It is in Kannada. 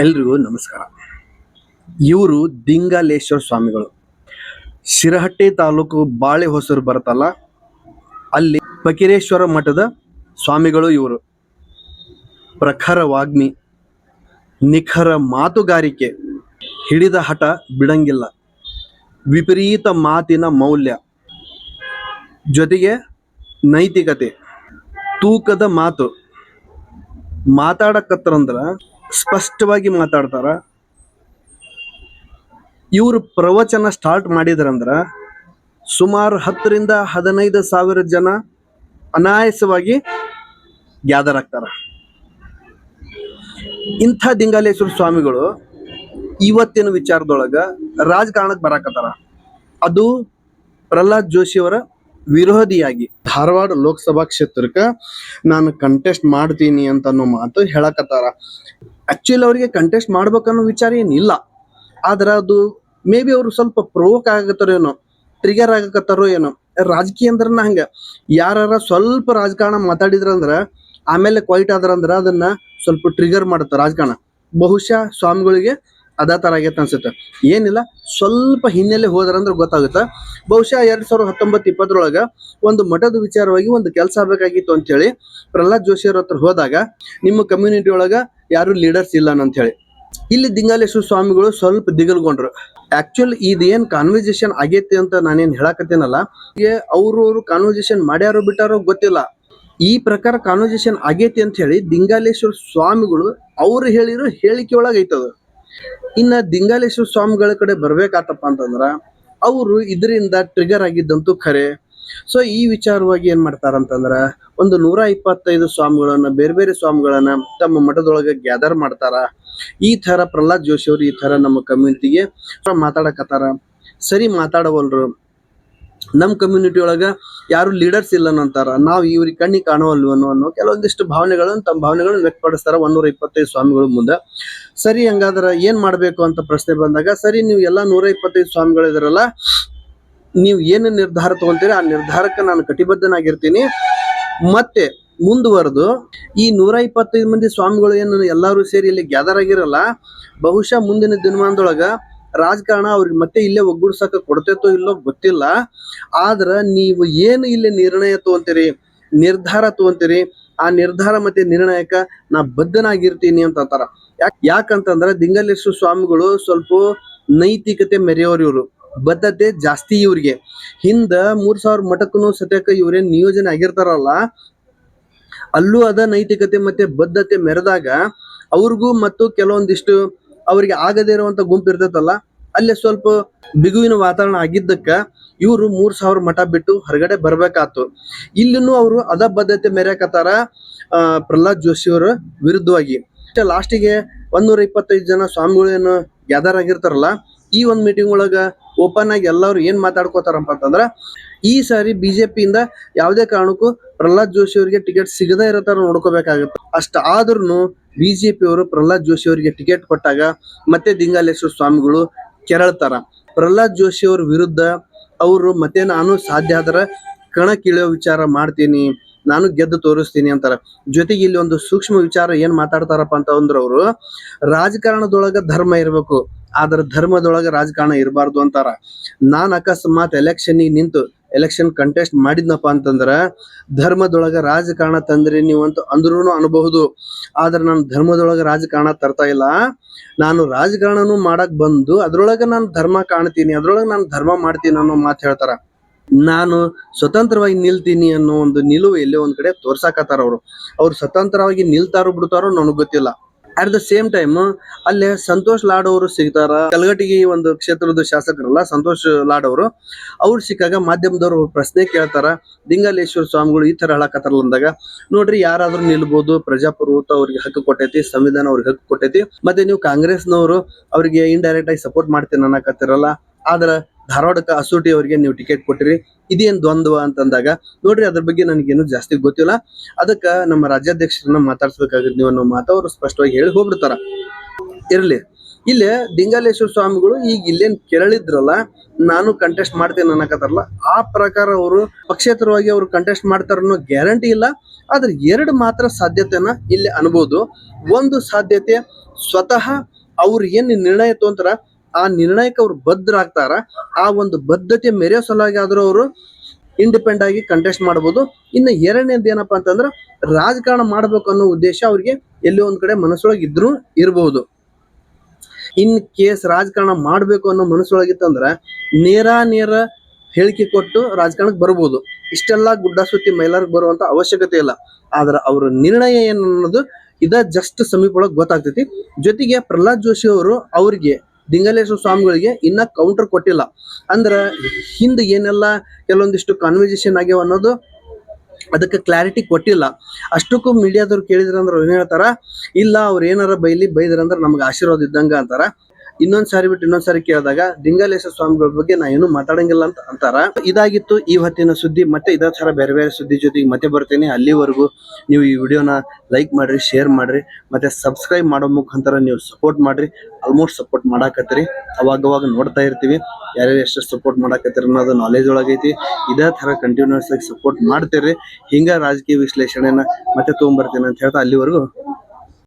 ಎಲ್ರಿಗೂ ನಮಸ್ಕಾರ. ಇವರು ದಿಂಗಾಲೇಶ್ವರ ಸ್ವಾಮಿಗಳು. ಶಿರಹಟ್ಟಿ ತಾಲೂಕು ಬಾಳೆ ಹೊಸೂರು ಬರುತ್ತಲ್ಲ ಅಲ್ಲಿ ಫಕೀರೇಶ್ವರ ಮಠದ ಸ್ವಾಮಿಗಳು ಇವರು. ಪ್ರಖರ ವಾಗ್ಮಿ ನಿಖರ ಮಾತುಗಾರಿಕೆ, ಹಿಡಿದ ಹಠ ಬಿಡಂಗಿಲ್ಲ. ವಿಪರೀತ ಮಾತಿನ ಮೌಲ್ಯ. ಜೊತೆಗೆ ನೈತಿಕತೆ. ತೂಕದ ಮಾತು. ಮಾತಾಡಕತ್ತರಂದ್ರ ಸ್ಪಷ್ಟವಾಗಿ ಮಾತಾಡ್ತಾರ. ಇವರು ಪ್ರವಚನ ಸ್ಟಾರ್ಟ್ ಮಾಡಿದ್ರಂದ್ರ ಸುಮಾರು ಹತ್ತರಿಂದ ಹದಿನೈದು ಸಾವಿರ ಜನ ಅನಾಯಾಸವಾಗಿ ಗ್ಯಾದರ್ ಆಗ್ತಾರ. ಇಂಥ ದಿಂಗಾಲೇಶ್ವರ ಸ್ವಾಮಿಗಳು ಇವತ್ತಿನ ವಿಚಾರದೊಳಗ ರಾಜಕಾರಣಕ್ಕೆ ಬರಾಕತ್ತಾರ. ಅದು ಪ್ರಹ್ಲಾದ್ ಜೋಶಿಯವರ ವಿರೋಧಿಯಾಗಿ ಧಾರವಾಡ ಲೋಕಸಭಾ ಕ್ಷೇತ್ರಕ್ಕೆ ನಾನು ಕಂಟೆಸ್ಟ್ ಮಾಡ್ತೀನಿ ಅಂತ ಅನ್ನೋ ಮಾತು ಹೇಳಕತ್ತಾರ. ಆಕ್ಚುಲಿ ಅವರಿಗೆ ಕಂಟೆಸ್ಟ್ ಮಾಡ್ಬೇಕನ್ನೋ ವಿಚಾರ ಏನಿಲ್ಲ. ಆದ್ರೆ ಅದು ಮೇ ಬಿ ಅವರು ಸ್ವಲ್ಪ ಪ್ರೋಕ್ ಆಗತ್ತಾರೋ ಏನೋ ಟ್ರಿಗರ್ ಆಗಕತ್ತಾರೋ ಏನೋ, ರಾಜಕೀಯ ಅಂದ್ರನ ಹಂಗ. ಯಾರ ಸ್ವಲ್ಪ ರಾಜಕಾರಣ ಮಾತಾಡಿದ್ರಂದ್ರ ಆಮೇಲೆ ಕ್ವೈಟ್ ಆದ್ರಂದ್ರ ಅದನ್ನ ಸ್ವಲ್ಪ ಟ್ರಿಗರ್ ಮಾಡುತ್ತೆ ರಾಜಕಾರಣ. ಬಹುಶಃ ಸ್ವಾಮಿಗಳಿಗೆ ಅದ ತರ ಆಗೈತೆ ಅನ್ಸುತ್ತೆ. ಏನಿಲ್ಲ, ಸ್ವಲ್ಪ ಹಿನ್ನೆಲೆ ಹೋದ್ರಂದ್ರೆ ಗೊತ್ತಾಗುತ್ತೆ. ಬಹುಶಃ ಎರಡ್ ಸಾವಿರದ ಹತ್ತೊಂಬತ್ತು ಇಪ್ಪತ್ತರೊಳಗ ಒಂದು ಮಠದ ವಿಚಾರವಾಗಿ ಒಂದು ಕೆಲಸ ಅಂತ ಹೇಳಿ ಪ್ರಹ್ಲಾದ್ ಜೋಶಿಯವ್ರ ಹತ್ರ ಹೋದಾಗ ನಿಮ್ಮ ಕಮ್ಯುನಿಟಿ ಒಳಗ ಯಾರು ಲೀಡರ್ಸ್ ಇಲ್ಲ ಹೇಳಿ ಇಲ್ಲಿ ದಿಂಗಾಲೇಶ್ವರ ಸ್ವಾಮಿಗಳು ಸ್ವಲ್ಪ ದಿಗಲ್ಗೊಂಡ್ರು. ಆಕ್ಚುಲ್ ಇದೇನ್ ಕಾನ್ವರ್ಸೇಷನ್ ಆಗೈತೆ ಅಂತ ನಾನೇನ್ ಹೇಳಕತ್ತೇನಲ್ಲ. ಅವ್ರವ್ರು ಕಾನ್ವರ್ಸೇಷನ್ ಮಾಡ್ಯಾರೋ ಬಿಟ್ಟಾರೋ ಗೊತ್ತಿಲ್ಲ. ಈ ಪ್ರಕಾರ ಕಾನ್ವರ್ಸೇಷನ್ ಆಗೈತಿ ಅಂತ ಹೇಳಿ ದಿಂಗಾಲೇಶ್ವರ ಸ್ವಾಮಿಗಳು ಅವ್ರು ಹೇಳಿರೋ ಹೇಳಿಕೆ ಒಳಗ ಐತದ ಇನ್ನ ದಿಂಗಾಲೇಶ್ವರ ಸ್ವಾಮಿಗಳ ಕಡೆ ಬರ್ಬೇಕಾತಪ್ಪ ಅಂತಂದ್ರ, ಅವರು ಇದರಿಂದ ಟ್ರಿಗರ್ ಆಗಿದ್ದಂತೂ ಖರೆ. ಸೊ ಈ ವಿಚಾರವಾಗಿ ಏನ್ ಮಾಡ್ತಾರ ಅಂತಂದ್ರ ಒಂದು ನೂರ ಇಪ್ಪತ್ತೈದು ಸ್ವಾಮಿಗಳನ್ನ, ಬೇರೆ ಬೇರೆ ಸ್ವಾಮಿಗಳನ್ನ ತಮ್ಮ ಮಠದೊಳಗೆ ಗ್ಯಾದರ್ ಮಾಡ್ತಾರ. ಈ ತರ ಪ್ರಹ್ಲಾದ್ ಜೋಶಿ ಅವರು ಈ ತರ ನಮ್ಮ ಕಮ್ಯುನಿಟಿಗೆ ಮಾತಾಡಕತ್ತಾರ. ಸರಿ ಮಾತಾಡವಲ್ರು ನಮ್ಮ ಕಮ್ಯುನಿಟಿ ಒಳಗ ಯಾರು ಲೀಡರ್ಸ್ ಇಲ್ಲ ಅಂತಾರ ನಾವು ಇವ್ರಿಗೆ ಕಣ್ಣಿಗೆ ಕಾಣುವಲ್ವನು ಅನ್ನೋ ಕೆಲವೊಂದಿಷ್ಟು ಭಾವನೆಗಳನ್ನು ತಮ್ಮ ಭಾವನೆಗಳನ್ನು ವ್ಯಕ್ತಪಡಿಸ್ತಾರ ಒಂದೂರ ಇಪ್ಪತ್ತೈದು ಸ್ವಾಮಿಗಳ ಮುಂದೆ. ಸರಿ, ಹಂಗಾದ್ರ ಏನ್ ಮಾಡಬೇಕು ಅಂತ ಪ್ರಶ್ನೆ ಬಂದಾಗ, ಸರಿ, ನೀವು ಎಲ್ಲಾ ನೂರ ಇಪ್ಪತ್ತೈದು ಸ್ವಾಮಿಗಳು ಇದಾರಲ್ಲ, ನೀವು ಏನು ನಿರ್ಧಾರ ತಗೊಂತೀರಿ, ಆ ನಿರ್ಧಾರಕ್ಕೆ ನಾನು ಕಟಿಬದ್ಧನಾಗಿರ್ತೀನಿ. ಮತ್ತೆ ಮುಂದುವರೆದು, ಈ ನೂರ ಇಪ್ಪತ್ತೈದು ಮಂದಿ ಸ್ವಾಮಿಗಳು ಏನು ಎಲ್ಲರೂ ಸೇರಿ ಇಲ್ಲಿ ಗ್ಯಾದರ್ ಆಗಿರಲ್ಲ, ಬಹುಶಃ ಮುಂದಿನ ದಿನಮಾನದೊಳಗ ರಾಜಕಾರಣ ಅವ್ರಿಗೆ ಮತ್ತೆ ಇಲ್ಲೇ ಒಗ್ಗೂಡ್ಸಕ ಕೊಡ್ತೈತೋ ಇಲ್ಲೋ ಗೊತ್ತಿಲ್ಲ. ಆದ್ರ ನೀವು ಏನು ಇಲ್ಲಿ ನಿರ್ಣಯ ತಗೊಂತೀರಿ? ನಿರ್ಧಾರ ತಗೊಂತೀರಿ? ಆ ನಿರ್ಧಾರ ಮತ್ತೆ ನಿರ್ಣಯಕ್ಕ ನಾ ಬದ್ಧನಾಗಿರ್ತೀನಿ ಅಂತ ಅಂತಾರ. ಯಾಕ ಯಾಕಂತಂದ್ರ ದಿಂಗಲೇಶ್ವರ ಸ್ವಾಮಿಗಳು ಸ್ವಲ್ಪ ನೈತಿಕತೆ ಮೆರೆಯೋರು ಇವ್ರು. ಬದ್ಧತೆ ಜಾಸ್ತಿ ಇವ್ರಿಗೆ. ಹಿಂದ ಮೂರ್ ಸಾವಿರ ಮಠಕ್ಕೂ ಸತ್ಯಕ್ಕ ಇವ್ರೇನ್ ನಿಯೋಜನೆ ಆಗಿರ್ತಾರಲ್ಲ, ಅಲ್ಲೂ ಅದ ನೈತಿಕತೆ ಮತ್ತೆ ಬದ್ಧತೆ ಮೆರೆದಾಗ ಅವ್ರಿಗೂ ಮತ್ತು ಕೆಲವೊಂದಿಷ್ಟು ಅವ್ರಿಗೆ ಆಗದೇ ಇರುವಂತ ಗುಂಪು ಇರ್ತೈತಲ್ಲ, ಅಲ್ಲೇ ಸ್ವಲ್ಪ ಬಿಗುವಿನ ವಾತಾವರಣ ಆಗಿದ್ದಕ್ಕ ಇವರು ಮೂರ್ ಸಾವಿರ ಮಠ ಬಿಟ್ಟು ಹೊರಗಡೆ ಬರ್ಬೇಕಾತು. ಇಲ್ಲಿನೂ ಅವರು ಅದ ಬದ್ಧತೆ ಮೆರೆಯಕತ್ತಾರ ಪ್ರಹ್ಲಾದ್ ಜೋಶಿ ಅವರ ವಿರುದ್ಧವಾಗಿ. ಲಾಸ್ಟಿಗೆ ಒಂದೂರ ಇಪ್ಪತ್ತೈದು ಜನ ಸ್ವಾಮಿಗಳು ಏನು ಗ್ಯಾದರ್ ಆಗಿರ್ತಾರಲ್ಲ, ಈ ಒಂದ್ ಮೀಟಿಂಗ್ ಒಳಗ ಓಪನ್ ಆಗಿ ಎಲ್ಲರೂ ಏನ್ ಮಾತಾಡ್ಕೋತಾರಪ್ಪ ಅಂತಂದ್ರ, ಈ ಸಾರಿ ಬಿಜೆಪಿಯಿಂದ ಯಾವುದೇ ಕಾರಣಕ್ಕೂ ಪ್ರಹ್ಲಾದ್ ಜೋಶಿ ಅವರಿಗೆ ಟಿಕೆಟ್ ಸಿಗದೇ ಇರತ್ತಾರ ನೋಡ್ಕೋಬೇಕಾಗತ್ತೆ. ನೋಡ್ಕೋಬೇಕಾಗುತ್ತೆ ಅಷ್ಟ ಬಿಜೆಪಿ ಅವರು ಪ್ರಹ್ಲಾದ್ ಜೋಶಿ ಅವರಿಗೆ ಟಿಕೆಟ್ ಕೊಟ್ಟಾಗ ಮತ್ತೆ ದಿಂಗಾಲೇಶ್ವರ ಸ್ವಾಮಿಗಳು ಕೆರಳ್ತಾರ. ಪ್ರಹ್ಲಾದ್ ಜೋಶಿ ಅವ್ರ ವಿರುದ್ಧ ಅವರು ಮತ್ತೆ ನಾನು ಸಾಧ್ಯ ಆದ್ರ ಕಣಕ್ಕಿಳಿಯೋ ವಿಚಾರ ಮಾಡ್ತೀನಿ, ನಾನು ಗೆದ್ದು ತೋರಿಸ್ತೀನಿ ಅಂತಾರ. ಜೊತೆಗೆ ಇಲ್ಲಿ ಒಂದು ಸೂಕ್ಷ್ಮ ವಿಚಾರ ಏನ್ ಮಾತಾಡ್ತಾರಪ್ಪ ಅಂತ ಅಂದ್ರ ಅವರು, ರಾಜಕಾರಣದೊಳಗ ಧರ್ಮ ಇರಬೇಕು, ಆದ್ರ ಧರ್ಮದೊಳಗ ರಾಜಕಾರಣ ಇರಬಾರ್ದು ಅಂತಾರ. ನಾನ್ ಅಕಸ್ಮಾತ್ ಎಲೆಕ್ಷನ್ ನಿಂತು ಎಲೆಕ್ಷನ್ ಕಂಟೆಸ್ಟ್ ಮಾಡಿದ್ನಪ್ಪ ಅಂತಂದ್ರ, ಧರ್ಮದೊಳಗ ರಾಜಕಾರಣ ತಂದ್ರಿ ನೀವು ಅಂತ ಅಂದ್ರೂ ಅನ್ಬಹುದು. ಆದ್ರೆ ನಾನು ಧರ್ಮದೊಳಗ ರಾಜಕಾರಣ ತರ್ತಾ ಇಲ್ಲ. ನಾನು ರಾಜಕಾರಣನು ಮಾಡಕ್ ಬಂದು, ಅದ್ರೊಳಗ ನಾನು ಧರ್ಮ ಕಾಣ್ತೀನಿ, ಅದ್ರೊಳಗ ನಾನು ಧರ್ಮ ಮಾಡ್ತೀನಿ ಅನ್ನೋ ಮಾತು ಹೇಳ್ತಾರ. ನಾನು ಸ್ವತಂತ್ರವಾಗಿ ನಿಲ್ತೀನಿ ಅನ್ನೋ ಒಂದು ನಿಲುವು ಎಲ್ಲೋ ಒಂದ್ ಕಡೆ ತೋರ್ಸಾಕತ್ತಾರ ಅವರು. ಅವ್ರು ಸ್ವತಂತ್ರವಾಗಿ ನಿಲ್ತಾರೋ ಬಿಡ್ತಾರೋ ನನಗ್ ಗೊತ್ತಿಲ್ಲ. ಅಟ್ ದ ಸೇಮ್ ಟೈಮ್ ಅಲ್ಲಿ ಸಂತೋಷ್ ಲಾಡ್ ಅವರು ಸಿಗ್ತಾರ. ಕಲಗಟಿಗಿ ಒಂದು ಕ್ಷೇತ್ರದ ಶಾಸಕರಲ್ಲ, ಸಂತೋಷ್ ಲಾಡ್ ಅವರು. ಅವ್ರು ಸಿಕ್ಕಾಗ ಮಾಧ್ಯಮದವರು ಪ್ರಶ್ನೆ ಕೇಳ್ತಾರ. ಲಿಂಗಲೇಶ್ವರ ಸ್ವಾಮಿಗಳು ಈ ತರ ಹೇಳಕತ್ತಾರಲ್ಲ ಅಂದಾಗ, ನೋಡ್ರಿ ಯಾರಾದ್ರೂ ನಿಲ್ಬಹುದು ಪ್ರಜಾಪ್ರಭುತ್ವ ಅವ್ರಿಗೆ ಹಕ್ಕು ಕೊಟ್ಟೈತಿ, ಸಂವಿಧಾನ ಅವ್ರಿಗೆ ಹಕ್ಕು ಕೊಟ್ಟೈತಿ, ಮತ್ತೆ ನೀವು ಕಾಂಗ್ರೆಸ್ನವರು ಅವ್ರಿಗೆ ಇಂಡೈರೆಕ್ಟ್ ಆಗಿ ಸಪೋರ್ಟ್ ಮಾಡ್ತೀನಿ ಅನ್ನಕತ್ತಿರಲ್ಲ. ಆದ್ರ ಧಾರವಾಡಕ್ಕೆ ಅಸೂಟಿ ಅವರಿಗೆ ನೀವು ಟಿಕೆಟ್ ಕೊಟ್ಟಿರಿ. ಇದೇನು ದ್ವಂದ್ವ ಅಂತಂದಾಗ, ನೋಡ್ರಿ ಅದ್ರ ಬಗ್ಗೆ ನನಗೇನು ಜಾಸ್ತಿ ಗೊತ್ತಿಲ್ಲ. ಅದಕ್ಕೆ ನಮ್ಮ ರಾಜ್ಯಾಧ್ಯಕ್ಷರನ್ನ ಮಾತಾಡ್ಸ್ಬೇಕಾಗಿದ್ ನೀವು ಅನ್ನೋ ಮಾತು ಅವರು ಸ್ಪಷ್ಟವಾಗಿ ಹೇಳಿ ಹೋಗ್ಬಿಡ್ತಾರ. ಇರ್ಲಿ. ಇಲ್ಲೇ ದಿಂಗಾಲೇಶ್ವರ ಸ್ವಾಮಿಗಳು ಈಗ ಇಲ್ಲೇನ್ ಕೆರಳಿದ್ರಲ್ಲ, ನಾನು ಕಂಟೆಸ್ಟ್ ಮಾಡ್ತೇನೆ ಅನ್ನಕತ್ತಾರಲ್ಲ, ಆ ಪ್ರಕಾರ ಅವರು ಪಕ್ಷೇತರವಾಗಿ ಅವರು ಕಂಟೆಸ್ಟ್ ಮಾಡ್ತಾರ ಅನ್ನೋ ಗ್ಯಾರಂಟಿ ಇಲ್ಲ. ಆದ್ರೆ ಎರಡು ಮಾತ್ರ ಸಾಧ್ಯತೆನ ಇಲ್ಲಿ ಅನ್ಬೋದು. ಒಂದು ಸಾಧ್ಯತೆ ಸ್ವತಃ ಅವ್ರು ಏನು ನಿರ್ಣಯ ತಗೊಂತಾರ ಆ ನಿರ್ಣಯಕ್ಕೆ ಅವ್ರು ಬದ್ಧರಾಗ್ತಾರ ಆ ಒಂದು ಬದ್ಧತೆ ಮೆರೆಯೋ ಸಲುವಾಗಿ ಆದ್ರೂ ಅವರು ಇಂಡಿಪೆಂಡ್ ಆಗಿ ಕಂಟೆಸ್ಟ್ ಮಾಡ್ಬೋದು. ಇನ್ನು ಎರಡನೇದು ಏನಪ್ಪಾ ಅಂತಂದ್ರೆ ರಾಜಕಾರಣ ಮಾಡ್ಬೇಕು ಅನ್ನೋ ಉದ್ದೇಶ ಅವ್ರಿಗೆ ಎಲ್ಲೋ ಒಂದ್ ಕಡೆ ಮನಸ್ಸೊಳಗೆ ಇದ್ರೂ ಇರಬಹುದು ಇನ್ ಕೇಸ್ ರಾಜಕಾರಣ ಮಾಡ್ಬೇಕು ಅನ್ನೋ ಮನಸ್ಸೊಳಗಿತ್ತಂದ್ರ ನೇರ ನೇರ ಹೇಳಿಕೆ ಕೊಟ್ಟು ರಾಜಕಾರಣಕ್ಕೆ ಬರ್ಬೋದು. ಇಷ್ಟೆಲ್ಲ ಗುಡ್ಡ ಸುತ್ತಿ ಮೈಲಾರ್ಗ್ ಬರುವಂತ ಅವಶ್ಯಕತೆ ಇಲ್ಲ. ಆದ್ರೆ ಅವ್ರ ನಿರ್ಣಯ ಏನು ಅನ್ನೋದು ಇದ ಜಸ್ಟ್ ಸಮೀಪ ಒಳಗೆ ಗೊತ್ತಾಗ್ತೈತಿ. ಜೊತೆಗೆ ಪ್ರಹ್ಲಾದ್ ಜೋಶಿ ಅವರು ಅವ್ರಿಗೆ ದಿಂಗಲೇಶ್ವರ ಸ್ವಾಮಿಗಳಿಗೆ ಇನ್ನ ಕೌಂಟರ್ ಕೊಟ್ಟಿಲ್ಲ. ಅಂದ್ರ ಹಿಂದೆ ಏನೆಲ್ಲ ಕೆಲವೊಂದಿಷ್ಟು ಕಾನ್ವರ್ಸೇಷನ್ ಆಗ್ಯಾವ ಅನ್ನೋದು ಅದಕ್ಕೆ ಕ್ಲಾರಿಟಿ ಕೊಟ್ಟಿಲ್ಲ. ಅಷ್ಟಕ್ಕೂ ಮೀಡಿಯಾದವ್ರು ಕೇಳಿದ್ರಂದ್ರೆ ಅವ್ರು ಏನ್ ಹೇಳ್ತಾರ? ಇಲ್ಲ, ಅವ್ರು ಏನಾರ ಬೈಲಿ ಬೈದ್ರಂದ್ರೆ ನಮ್ಗೆ ಆಶೀರ್ವಾದ ಇದ್ದಂಗ ಅಂತಾರ. ಇನ್ನೊಂದ್ ಸಾರಿ ಬಿಟ್ಟು ಇನ್ನೊಂದ್ ಸಾರಿ ಕೇಳಿದಾಗ ದಿಂಗಾಲೇಶ್ವರ ಸ್ವಾಮಿಗಳ ಬಗ್ಗೆ ನಾ ಏನು ಮಾತಾಡಂಗಿಲ್ಲ ಅಂತ ಅಂತಾರ. ಇದಾಗಿತ್ತು ಈ ಹೊತ್ತಿನ ಸುದ್ದಿ, ಮತ್ತೆ ಇದೇ ತರ ಬೇರೆ ಬೇರೆ ಸುದ್ದಿ ಜೊತೆಗೆ ಮತ್ತೆ ಬರ್ತೇನೆ. ಅಲ್ಲಿವರೆಗೂ ನೀವು ಈ ವಿಡಿಯೋನ ಲೈಕ್ ಮಾಡ್ರಿ, ಶೇರ್ ಮಾಡ್ರಿ, ಮತ್ತೆ ಸಬ್ಸ್ಕ್ರೈಬ್ ಮಾಡೋ ಮುಖಾಂತರ ನೀವು ಸಪೋರ್ಟ್ ಮಾಡ್ರಿ. ಆಲ್ಮೋಸ್ಟ್ ಸಪೋರ್ಟ್ ಮಾಡಾಕತ್ತೀರಿ. ಅವಾಗ ಅವಾಗ ನೋಡ್ತಾ ಇರ್ತೀವಿ. ಯಾರ್ಯಾರು ಎಷ್ಟು ಸಪೋರ್ಟ್ ಮಾಡಾಕತ್ತೀರಿ ಅನ್ನೋದು ನಾಲೆಜ್ ಒಳಗೈತಿ. ಇದೇ ತರ ಕಂಟಿನ್ಯೂಸ್ ಆಗಿ ಸಪೋರ್ಟ್ ಮಾಡ್ತೀರಿ. ಹಿಂಗ ರಾಜಕೀಯ ವಿಶ್ಲೇಷಣೆನ ಮತ್ತೆ ತೊಗೊಂಬರ್ತೀನಿ ಅಂತ ಹೇಳ್ತಾ ಅಲ್ಲಿವರೆಗೂ